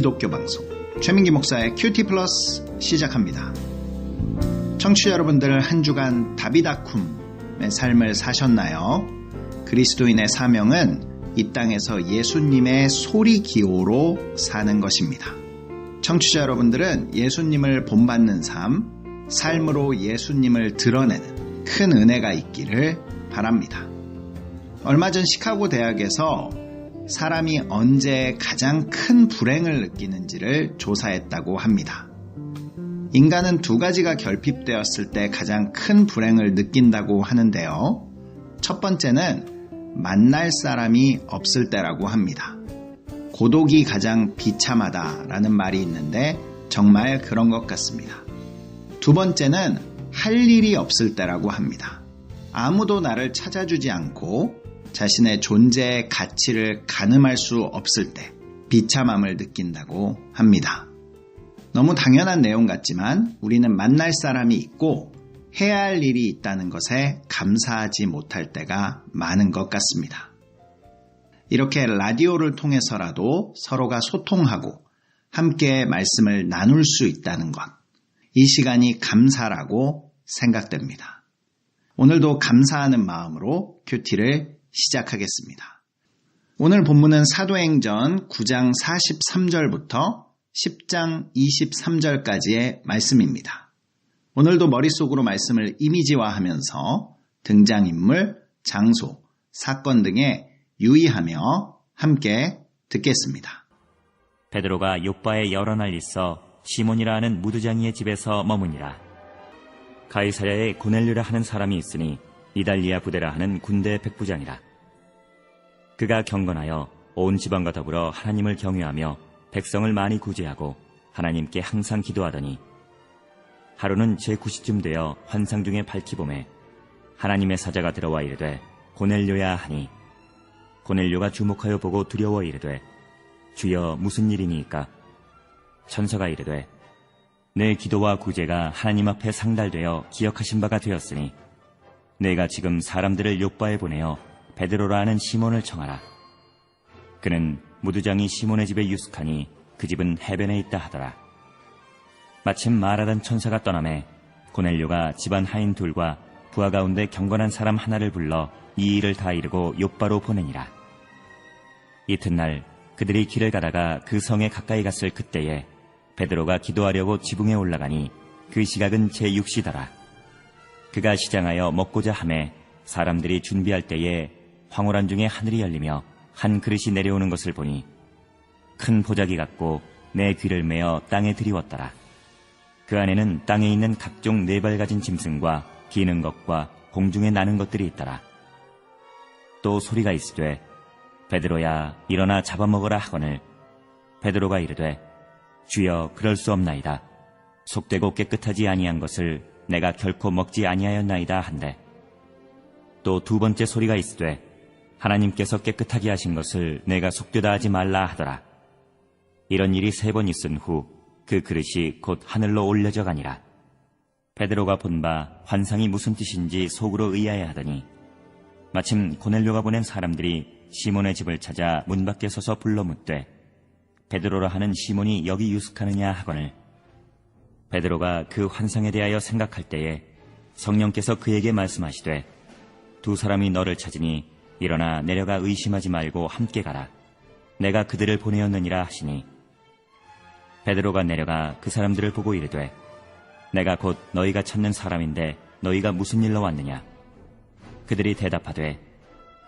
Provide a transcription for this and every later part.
기독교 방송 최민기 목사의 큐티 플러스 시작합니다. 청취자 여러분들 한 주간 다비다쿰의 삶을 사셨나요? 그리스도인의 사명은 이 땅에서 예수님의 소리 기호로 사는 것입니다. 청취자 여러분들은 예수님을 본받는 삶, 삶으로 예수님을 드러내는 큰 은혜가 있기를 바랍니다. 얼마 전 시카고 대학에서 사람이 언제 가장 큰 불행을 느끼는지를 조사했다고 합니다. 인간은 두 가지가 결핍되었을 때 가장 큰 불행을 느낀다고 하는데요. 첫 번째는 만날 사람이 없을 때라고 합니다. 고독이 가장 비참하다라는 말이 있는데 정말 그런 것 같습니다. 두 번째는 할 일이 없을 때라고 합니다. 아무도 나를 찾아주지 않고 자신의 존재의 가치를 가늠할 수 없을 때 비참함을 느낀다고 합니다. 너무 당연한 내용 같지만 우리는 만날 사람이 있고 해야 할 일이 있다는 것에 감사하지 못할 때가 많은 것 같습니다. 이렇게 라디오를 통해서라도 서로가 소통하고 함께 말씀을 나눌 수 있다는 것. 이 시간이 감사라고 생각됩니다. 오늘도 감사하는 마음으로 큐티를 시작하겠습니다. 오늘 본문은 사도행전 9장 43절부터 10장 23절까지의 말씀입니다. 오늘도 머릿속으로 말씀을 이미지화하면서 등장인물, 장소, 사건 등에 유의하며 함께 듣겠습니다. 베드로가 요바에 여러 날 있어 시몬이라 하는 무두장이의 집에서 머무니라. 가이사랴에 고넬류라 하는 사람이 있으니 이달리아 부대라 하는 군대 백부장이라. 그가 경건하여 온 지방과 더불어 하나님을 경외하며 백성을 많이 구제하고 하나님께 항상 기도하더니 하루는 제9시쯤 되어 환상 중에 밝히 봄에 하나님의 사자가 들어와 이르되 고넬료야 하니 고넬료가 주목하여 보고 두려워 이르되 주여 무슨 일이니까? 천사가 이르되 내 기도와 구제가 하나님 앞에 상달되어 기억하신 바가 되었으니 내가 지금 사람들을 요바에 보내어 베드로라 하는 시몬을 청하라. 그는 무두장이 시몬의 집에 유숙하니 그 집은 해변에 있다 하더라. 마침 말하던 천사가 떠남에 고넬료가 집안 하인 둘과 부하 가운데 경건한 사람 하나를 불러 이 일을 다 이르고 요바로 보내니라. 이튿날 그들이 길을 가다가 그 성에 가까이 갔을 그때에 베드로가 기도하려고 지붕에 올라가니 그 시각은 제6시더라. 그가 시장하여 먹고자 함에 사람들이 준비할 때에 황홀한 중에 하늘이 열리며 한 그릇이 내려오는 것을 보니 큰 보자기 같고 내 귀를 메어 땅에 들이웠더라. 그 안에는 땅에 있는 각종 네 발 가진 짐승과 기는 것과 공중에 나는 것들이 있더라. 또 소리가 있으되 베드로야 일어나 잡아먹으라 하거늘 베드로가 이르되 주여 그럴 수 없나이다. 속되고 깨끗하지 아니한 것을 내가 결코 먹지 아니하였나이다 한데 또 두 번째 소리가 있으되 하나님께서 깨끗하게 하신 것을 내가 속되다 하지 말라 하더라. 이런 일이 세 번 있은 후 그 그릇이 곧 하늘로 올려져 가니라. 베드로가 본 바 환상이 무슨 뜻인지 속으로 의아해 하더니 마침 고넬료가 보낸 사람들이 시몬의 집을 찾아 문 밖에 서서 불러 묻되 베드로라 하는 시몬이 여기 유숙하느냐 하거늘 베드로가 그 환상에 대하여 생각할 때에 성령께서 그에게 말씀하시되 두 사람이 너를 찾으니 일어나 내려가 의심하지 말고 함께 가라. 내가 그들을 보내었느니라 하시니 베드로가 내려가 그 사람들을 보고 이르되 내가 곧 너희가 찾는 사람인데 너희가 무슨 일로 왔느냐? 그들이 대답하되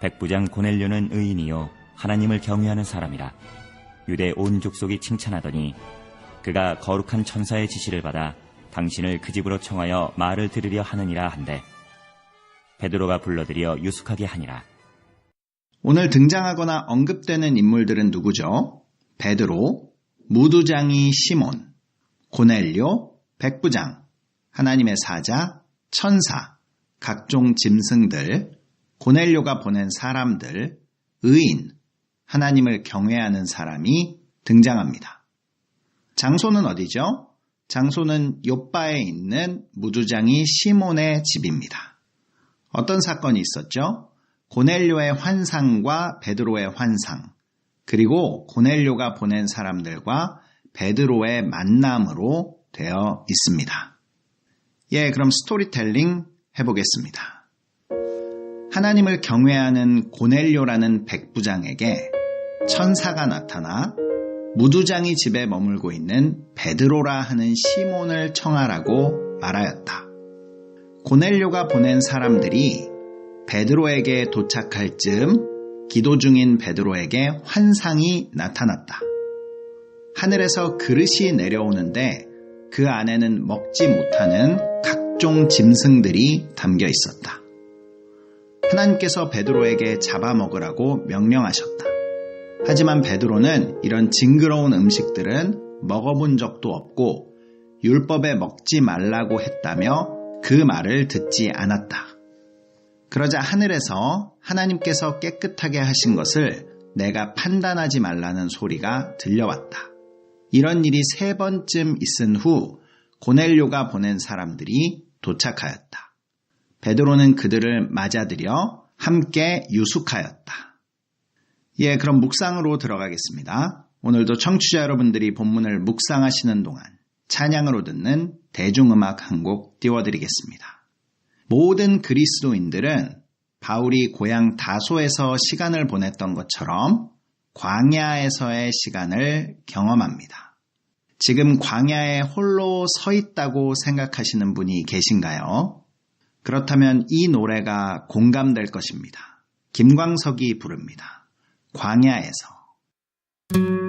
백부장 고넬료는 의인이요 하나님을 경외하는 사람이라 유대 온 족속이 칭찬하더니 그가 거룩한 천사의 지시를 받아 당신을 그 집으로 청하여 말을 들으려 하느니라 한데 베드로가 불러들여 유숙하게 하니라. 오늘 등장하거나 언급되는 인물들은 누구죠? 베드로, 무두장이 시몬, 고넬료, 백부장, 하나님의 사자, 천사, 각종 짐승들, 고넬료가 보낸 사람들, 의인, 하나님을 경외하는 사람이 등장합니다. 장소는 어디죠? 장소는 요바에 있는 무두장이 시몬의 집입니다. 어떤 사건이 있었죠? 고넬료의 환상과 베드로의 환상, 그리고 고넬료가 보낸 사람들과 베드로의 만남으로 되어 있습니다. 예, 그럼 스토리텔링 해보겠습니다. 하나님을 경외하는 고넬료라는 백부장에게 천사가 나타나 무두장이 집에 머물고 있는 베드로라 하는 시몬을 청하라고 말하였다. 고넬료가 보낸 사람들이 베드로에게 도착할 즈음 기도 중인 베드로에게 환상이 나타났다. 하늘에서 그릇이 내려오는데 그 안에는 먹지 못하는 각종 짐승들이 담겨 있었다. 하나님께서 베드로에게 잡아먹으라고 명령하셨다. 하지만 베드로는 이런 징그러운 음식들은 먹어본 적도 없고 율법에 먹지 말라고 했다며 그 말을 듣지 않았다. 그러자 하늘에서 하나님께서 깨끗하게 하신 것을 내가 판단하지 말라는 소리가 들려왔다. 이런 일이 세 번쯤 있은 후 고넬료가 보낸 사람들이 도착하였다. 베드로는 그들을 맞아들여 함께 유숙하였다. 예, 그럼 묵상으로 들어가겠습니다. 오늘도 청취자 여러분들이 본문을 묵상하시는 동안 찬양으로 듣는 대중음악 한 곡 띄워드리겠습니다. 모든 그리스도인들은 바울이 고향 다소에서 시간을 보냈던 것처럼 광야에서의 시간을 경험합니다. 지금 광야에 홀로 서 있다고 생각하시는 분이 계신가요? 그렇다면 이 노래가 공감될 것입니다. 김광석이 부릅니다. 광야에서.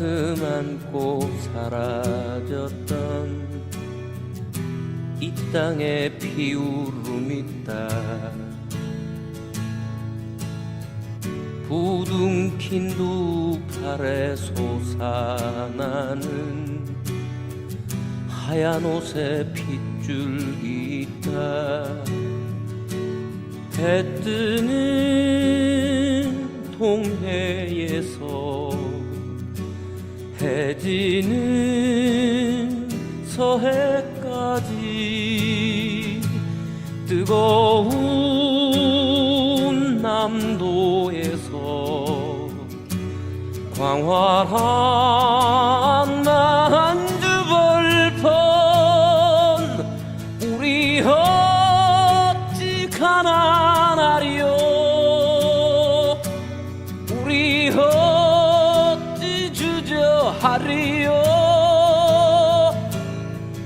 가슴 안고 사라졌던 이 땅에 피울음 있다. 부둥킨 두 팔에 솟아나는 하얀 옷에 핏줄이 있다. 해 뜨는 동해에서 해지는 서해까지 뜨거운 남도에서 광활한 하리요.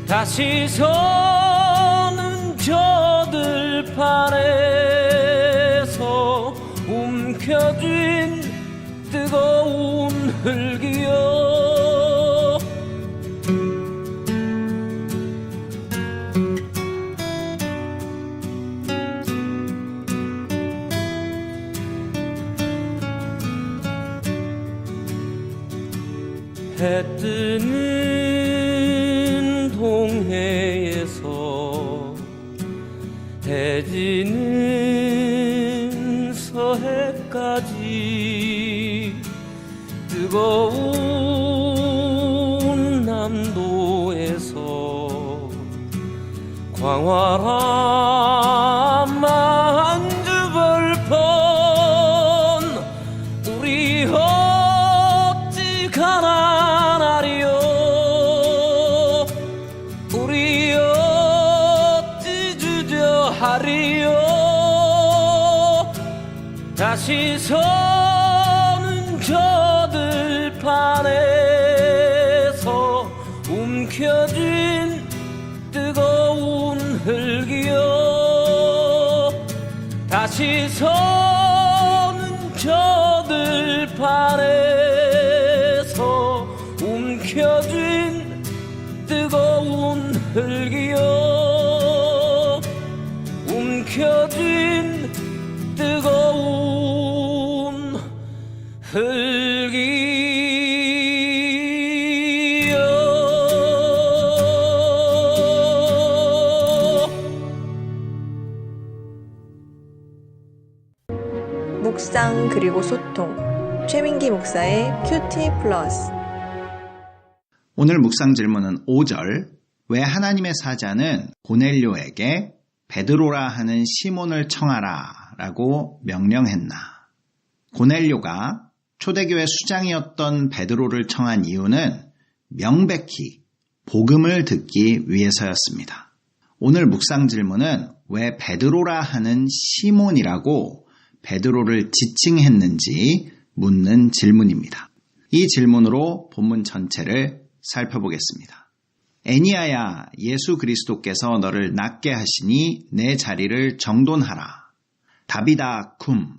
다시 서는 저들 판에서 움켜쥔 뜨거운 흙 광활한 만주벌펀 우리 어찌 가난하리요. 우리 어찌 주저하리요. 다시 서 다 묵상 그리고 소통 최민기 목사의 큐티 플러스 오늘 묵상 질문은 5절. 왜 하나님의 사자는 고넬료에게 베드로라 하는 시몬을 청하라 라고 명령했나? 고넬료가 초대교회 수장이었던 베드로를 청한 이유는 명백히 복음을 듣기 위해서였습니다. 오늘 묵상 질문은 왜 베드로라 하는 시몬이라고 베드로를 지칭했는지 묻는 질문입니다. 이 질문으로 본문 전체를 살펴보겠습니다. 애니아야 예수 그리스도께서 너를 낫게 하시니 내 자리를 정돈하라. 다비다 쿰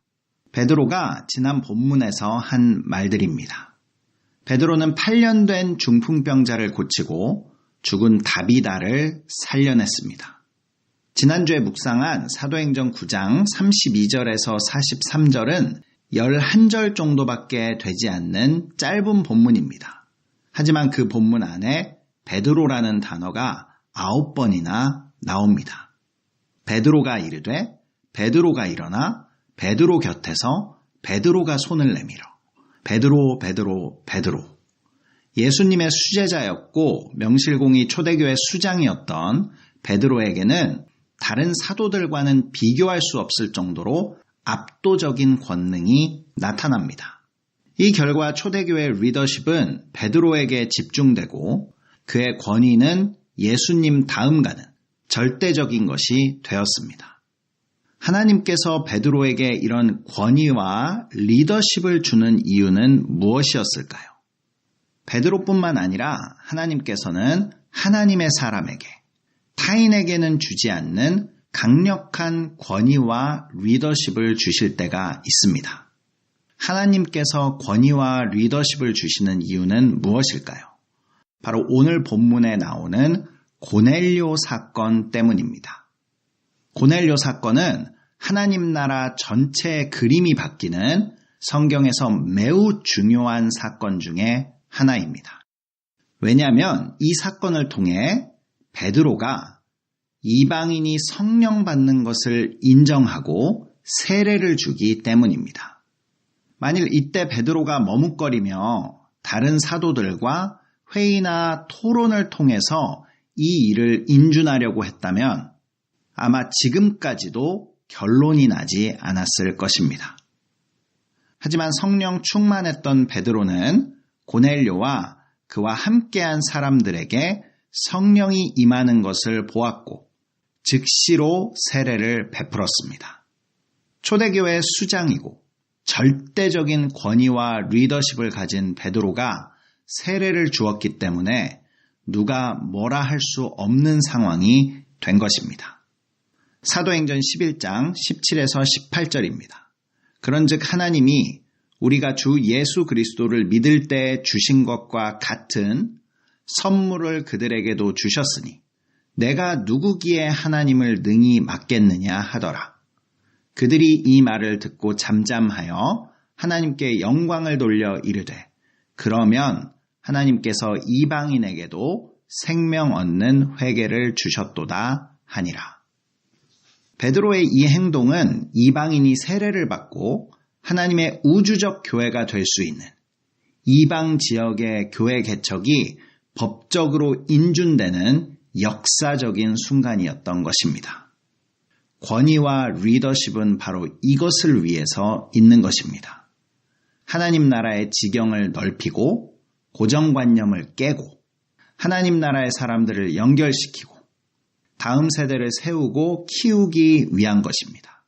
베드로가 지난 본문에서 한 말들입니다. 베드로는 8년 된 중풍병자를 고치고 죽은 다비다를 살려냈습니다. 지난주에 묵상한 사도행전 9장 32절에서 43절은 11절 정도밖에 되지 않는 짧은 본문입니다. 하지만 그 본문 안에 베드로라는 단어가 9번이나 나옵니다. 베드로가 이르되 베드로가 일어나 베드로 곁에서 베드로가 손을 내밀어 베드로 베드로 베드로 예수님의 수제자였고 명실공히 초대교회 수장이었던 베드로에게는 다른 사도들과는 비교할 수 없을 정도로 압도적인 권능이 나타납니다. 이 결과 초대교회 리더십은 베드로에게 집중되고 그의 권위는 예수님 다음 가는 절대적인 것이 되었습니다. 하나님께서 베드로에게 이런 권위와 리더십을 주는 이유는 무엇이었을까요? 베드로뿐만 아니라 하나님께서는 하나님의 사람에게 타인에게는 주지 않는 강력한 권위와 리더십을 주실 때가 있습니다. 하나님께서 권위와 리더십을 주시는 이유는 무엇일까요? 바로 오늘 본문에 나오는 고넬료 사건 때문입니다. 고넬료 사건은 하나님 나라 전체의 그림이 바뀌는 성경에서 매우 중요한 사건 중에 하나입니다. 왜냐하면 이 사건을 통해 베드로가 이방인이 성령 받는 것을 인정하고 세례를 주기 때문입니다. 만일 이때 베드로가 머뭇거리며 다른 사도들과 회의나 토론을 통해서 이 일을 인준하려고 했다면 아마 지금까지도 결론이 나지 않았을 것입니다. 하지만 성령 충만했던 베드로는 고넬료와 그와 함께한 사람들에게 성령이 임하는 것을 보았고 즉시로 세례를 베풀었습니다. 초대교회 수장이고 절대적인 권위와 리더십을 가진 베드로가 세례를 주었기 때문에 누가 뭐라 할 수 없는 상황이 된 것입니다. 사도행전 11장 17에서 18절입니다. 그런즉 하나님이 우리가 주 예수 그리스도를 믿을 때 주신 것과 같은 선물을 그들에게도 주셨으니 내가 누구기에 하나님을 능히 맡겠느냐 하더라. 그들이 이 말을 듣고 잠잠하여 하나님께 영광을 돌려 이르되 그러면 하나님께서 이방인에게도 생명 얻는 회개를 주셨도다 하니라. 베드로의 이 행동은 이방인이 세례를 받고 하나님의 우주적 교회가 될 수 있는 이방 지역의 교회 개척이 법적으로 인준되는 역사적인 순간이었던 것입니다. 권위와 리더십은 바로 이것을 위해서 있는 것입니다. 하나님 나라의 지경을 넓히고 고정관념을 깨고 하나님 나라의 사람들을 연결시키고 다음 세대를 세우고 키우기 위한 것입니다.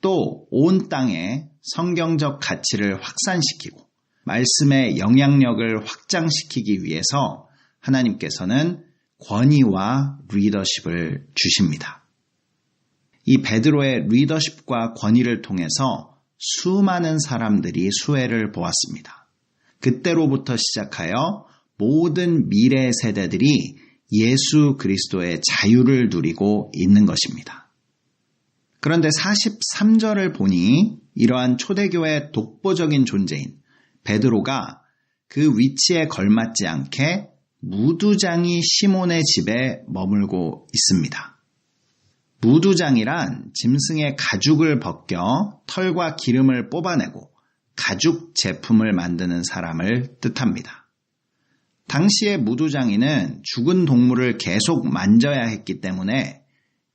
또 온 땅에 성경적 가치를 확산시키고 말씀의 영향력을 확장시키기 위해서 하나님께서는 권위와 리더십을 주십니다. 이 베드로의 리더십과 권위를 통해서 수많은 사람들이 수혜를 보았습니다. 그때로부터 시작하여 모든 미래 세대들이 예수 그리스도의 자유를 누리고 있는 것입니다. 그런데 43절을 보니 이러한 초대교회 독보적인 존재인 베드로가 그 위치에 걸맞지 않게 무두장이 시몬의 집에 머물고 있습니다. 무두장이란 짐승의 가죽을 벗겨 털과 기름을 뽑아내고 가죽 제품을 만드는 사람을 뜻합니다. 당시의 무두장이는 죽은 동물을 계속 만져야 했기 때문에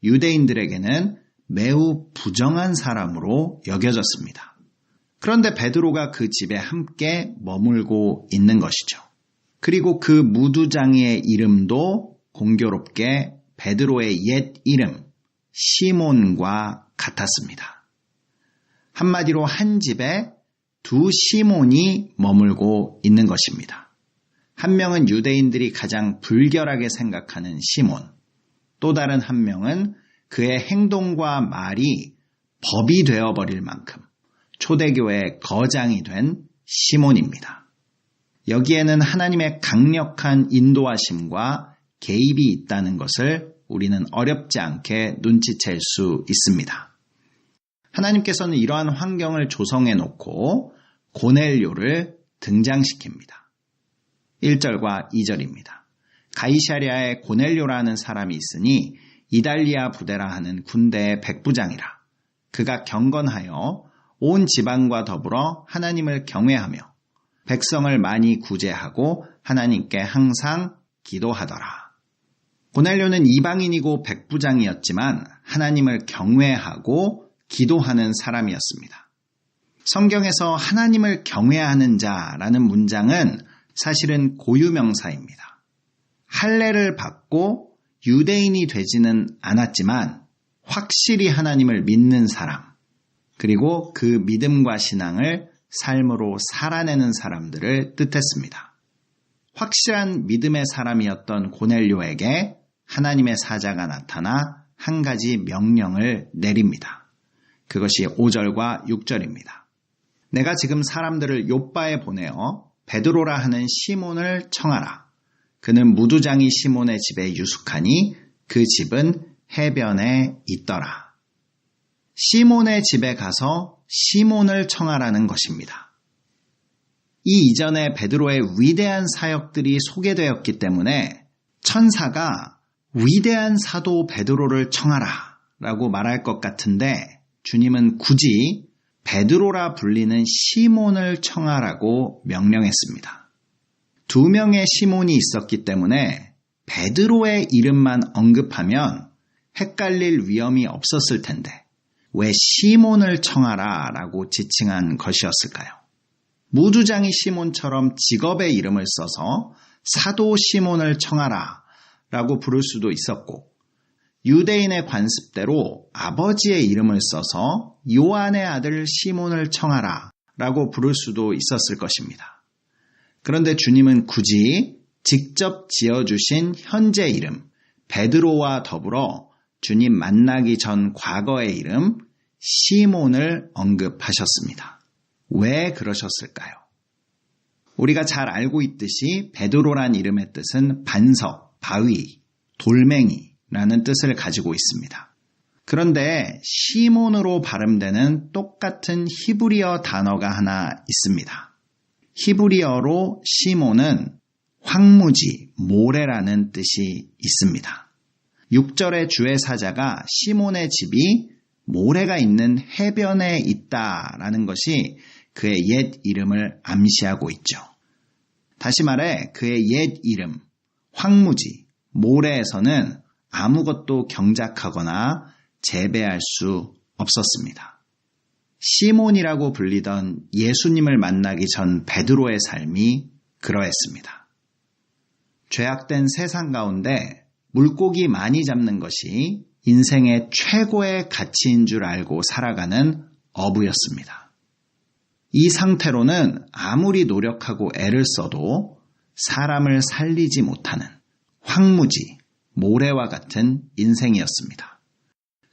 유대인들에게는 매우 부정한 사람으로 여겨졌습니다. 그런데 베드로가 그 집에 함께 머물고 있는 것이죠. 그리고 그 무두장이의 이름도 공교롭게 베드로의 옛 이름 시몬과 같았습니다. 한마디로 한 집에 두 시몬이 머물고 있는 것입니다. 한 명은 유대인들이 가장 불결하게 생각하는 시몬, 또 다른 한 명은 그의 행동과 말이 법이 되어버릴 만큼 초대교회의 거장이 된 시몬입니다. 여기에는 하나님의 강력한 인도하심과 개입이 있다는 것을 우리는 어렵지 않게 눈치챌 수 있습니다. 하나님께서는 이러한 환경을 조성해 놓고 고넬료를 등장시킵니다. 1절과 2절입니다. 가이샤리아에 고넬료라는 사람이 있으니 이달리아 부대라 하는 군대의 백부장이라. 그가 경건하여 온 지방과 더불어 하나님을 경외하며 백성을 많이 구제하고 하나님께 항상 기도하더라. 고넬료는 이방인이고 백부장이었지만 하나님을 경외하고 기도하는 사람이었습니다. 성경에서 하나님을 경외하는 자라는 문장은 사실은 고유명사입니다. 할례를 받고 유대인이 되지는 않았지만 확실히 하나님을 믿는 사람, 그리고 그 믿음과 신앙을 삶으로 살아내는 사람들을 뜻했습니다. 확실한 믿음의 사람이었던 고넬료에게 하나님의 사자가 나타나 한 가지 명령을 내립니다. 그것이 5절과 6절입니다. 내가 지금 사람들을 요바에 보내어 베드로라 하는 시몬을 청하라. 그는 무두장이 시몬의 집에 유숙하니 그 집은 해변에 있더라. 시몬의 집에 가서 시몬을 청하라는 것입니다. 이 이전에 베드로의 위대한 사역들이 소개되었기 때문에 천사가 위대한 사도 베드로를 청하라 라고 말할 것 같은데 주님은 굳이 베드로라 불리는 시몬을 청하라고 명령했습니다. 두 명의 시몬이 있었기 때문에 베드로의 이름만 언급하면 헷갈릴 위험이 없었을 텐데 왜 시몬을 청하라 라고 지칭한 것이었을까요? 무두장이 시몬처럼 직업의 이름을 써서 사도 시몬을 청하라 라고 부를 수도 있었고 유대인의 관습대로 아버지의 이름을 써서 요한의 아들 시몬을 청하라 라고 부를 수도 있었을 것입니다. 그런데 주님은 굳이 직접 지어주신 현재 이름 베드로와 더불어 주님 만나기 전 과거의 이름 시몬을 언급하셨습니다. 왜 그러셨을까요? 우리가 잘 알고 있듯이 베드로란 이름의 뜻은 반석, 바위, 돌멩이라는 뜻을 가지고 있습니다. 그런데 시몬으로 발음되는 똑같은 히브리어 단어가 하나 있습니다. 히브리어로 시몬은 황무지, 모래라는 뜻이 있습니다. 6절의 주의 사자가 시몬의 집이 모래가 있는 해변에 있다라는 것이 그의 옛 이름을 암시하고 있죠. 다시 말해 그의 옛 이름, 황무지, 모래에서는 아무것도 경작하거나 재배할 수 없었습니다. 시몬이라고 불리던 예수님을 만나기 전 베드로의 삶이 그러했습니다. 죄악된 세상 가운데 물고기 많이 잡는 것이 인생의 최고의 가치인 줄 알고 살아가는 어부였습니다. 이 상태로는 아무리 노력하고 애를 써도 사람을 살리지 못하는 황무지, 모래와 같은 인생이었습니다.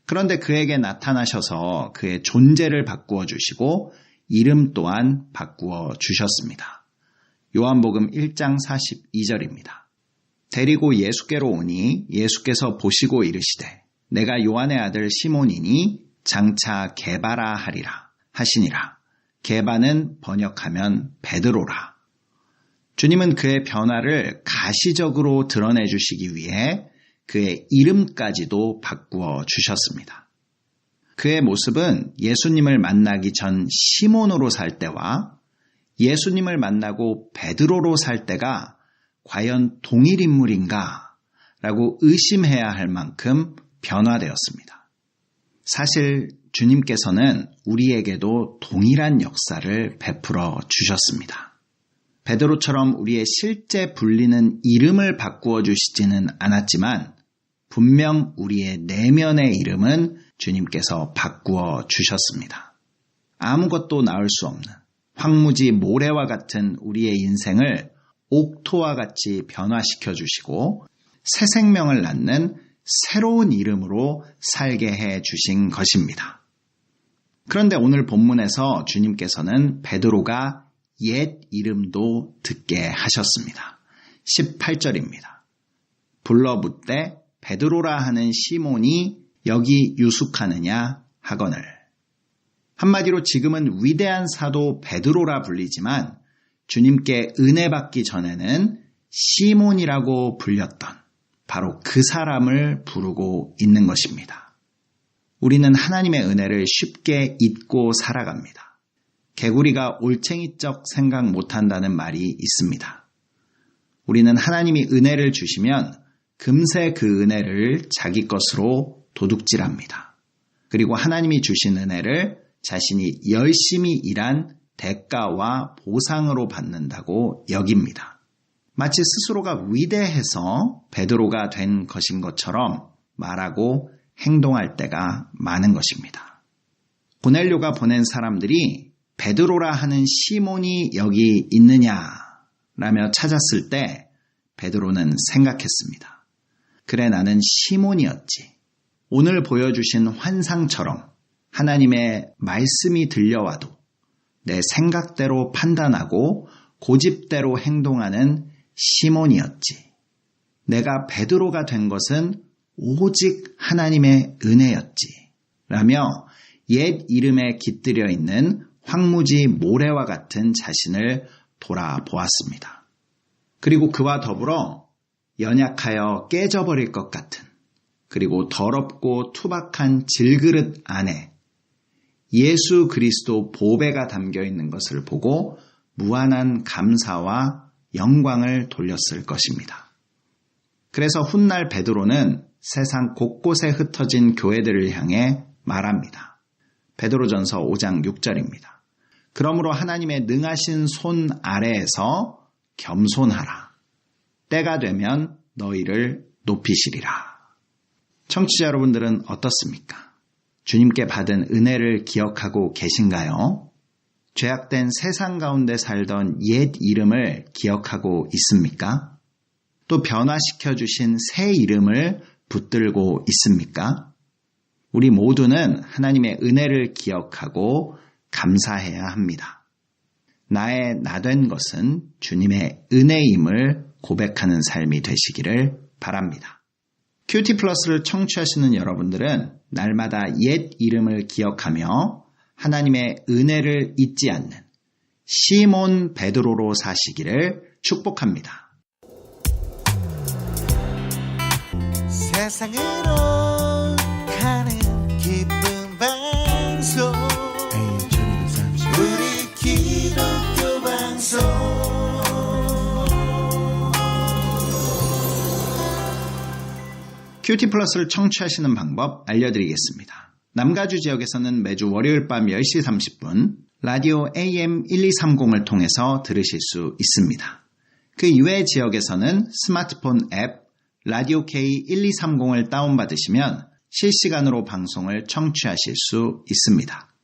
그런데 그에게 나타나셔서 그의 존재를 바꾸어 주시고 이름 또한 바꾸어 주셨습니다. 요한복음 1장 42절입니다. 데리고 예수께로 오니 예수께서 보시고 이르시되 내가 요한의 아들 시몬이니 장차 개바라 하리라 하시니라. 개바는 번역하면 베드로라. 주님은 그의 변화를 가시적으로 드러내 주시기 위해 그의 이름까지도 바꾸어 주셨습니다. 그의 모습은 예수님을 만나기 전 시몬으로 살 때와 예수님을 만나고 베드로로 살 때가 과연 동일 인물인가 라고 의심해야 할 만큼 변화되었습니다. 사실 주님께서는 우리에게도 동일한 역사를 베풀어 주셨습니다. 베드로처럼 우리의 실제 불리는 이름을 바꾸어 주시지는 않았지만 분명 우리의 내면의 이름은 주님께서 바꾸어 주셨습니다. 아무것도 나을 수 없는 황무지 모래와 같은 우리의 인생을 옥토와 같이 변화시켜 주시고 새 생명을 낳는 새로운 이름으로 살게 해 주신 것입니다. 그런데 오늘 본문에서 주님께서는 베드로가 옛 이름도 듣게 하셨습니다. 18절입니다. 불러붙되 베드로라 하는 시몬이 여기 유숙하느냐 하거늘. 한마디로 지금은 위대한 사도 베드로라 불리지만 주님께 은혜 받기 전에는 시몬이라고 불렸던 바로 그 사람을 부르고 있는 것입니다. 우리는 하나님의 은혜를 쉽게 잊고 살아갑니다. 개구리가 올챙이적 생각 못한다는 말이 있습니다. 우리는 하나님이 은혜를 주시면 금세 그 은혜를 자기 것으로 도둑질합니다. 그리고 하나님이 주신 은혜를 자신이 열심히 일한 대가와 보상으로 받는다고 여깁니다. 마치 스스로가 위대해서 베드로가 된 것인 것처럼 말하고 행동할 때가 많은 것입니다. 고넬료가 보낸 사람들이 베드로라 하는 시몬이 여기 있느냐 라며 찾았을 때 베드로는 생각했습니다. 그래 나는 시몬이었지. 오늘 보여주신 환상처럼 하나님의 말씀이 들려와도 내 생각대로 판단하고 고집대로 행동하는 시몬이었지. 내가 베드로가 된 것은 오직 하나님의 은혜였지. 라며 옛 이름에 깃들여 있는 황무지 모래와 같은 자신을 돌아보았습니다. 그리고 그와 더불어 연약하여 깨져버릴 것 같은 그리고 더럽고 투박한 질그릇 안에 예수 그리스도 보배가 담겨 있는 것을 보고 무한한 감사와 영광을 돌렸을 것입니다. 그래서 훗날 베드로는 세상 곳곳에 흩어진 교회들을 향해 말합니다. 베드로전서 5장 6절입니다. 그러므로 하나님의 능하신 손 아래에서 겸손하라. 때가 되면 너희를 높이시리라. 청취자 여러분들은 어떻습니까? 주님께 받은 은혜를 기억하고 계신가요? 죄악된 세상 가운데 살던 옛 이름을 기억하고 있습니까? 또 변화시켜 주신 새 이름을 붙들고 있습니까? 우리 모두는 하나님의 은혜를 기억하고 감사해야 합니다. 나의 나된 것은 주님의 은혜임을 고백하는 삶이 되시기를 바랍니다. 큐티 플러스를 청취하시는 여러분들은 날마다 옛 이름을 기억하며 하나님의 은혜를 잊지 않는 시몬 베드로로 사시기를 축복합니다. 세상으로 가는 큐티 플러스를 청취하시는 방법 알려드리겠습니다. 남가주 지역에서는 매주 월요일 밤 10시 30분 라디오 AM 1230을 통해서 들으실 수 있습니다. 그 이외의 지역에서는 스마트폰 앱 라디오 K 1230을 다운받으시면 실시간으로 방송을 청취하실 수 있습니다.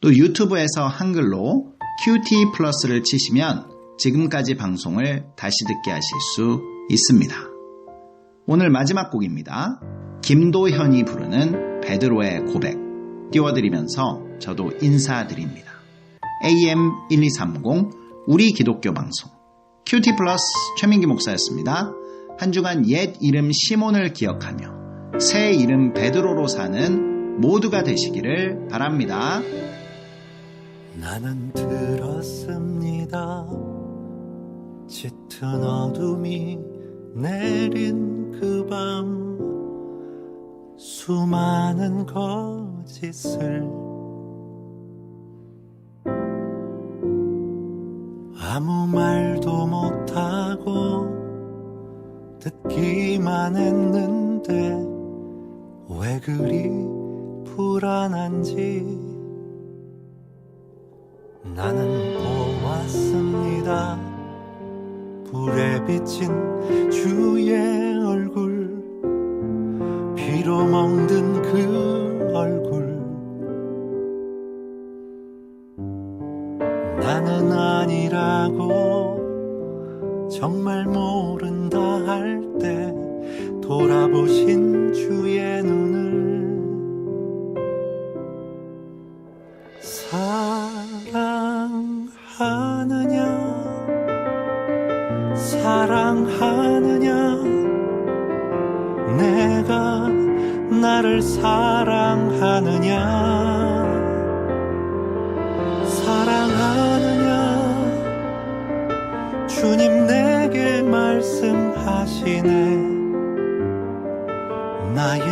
또 유튜브에서 한글로 QT 플러스를 치시면 지금까지 방송을 다시 듣게 하실 수 있습니다. 오늘 마지막 곡입니다. 김도현이 부르는 베드로의 고백 띄워드리면서 저도 인사드립니다. AM 1230 우리 기독교 방송 큐티 플러스 최민기 목사였습니다. 한 주간 옛 이름 시몬을 기억하며 새 이름 베드로로 사는 모두가 되시기를 바랍니다. 나는 들었습니다 짙은 어둠이 내린 그 밤 수많은 거짓을 아무 말도 못하고 듣기만 했는데 왜 그리 불안한지 나는 보았습니다. 불에 비친 주의 멍든 그 얼굴. 나는 아니라고 정말 모른다 할 때 돌아보신 주의 나를 사랑하느냐? 사랑하느냐? 주님 내게 말씀하시네. 나의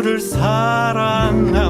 주를 사랑합니다.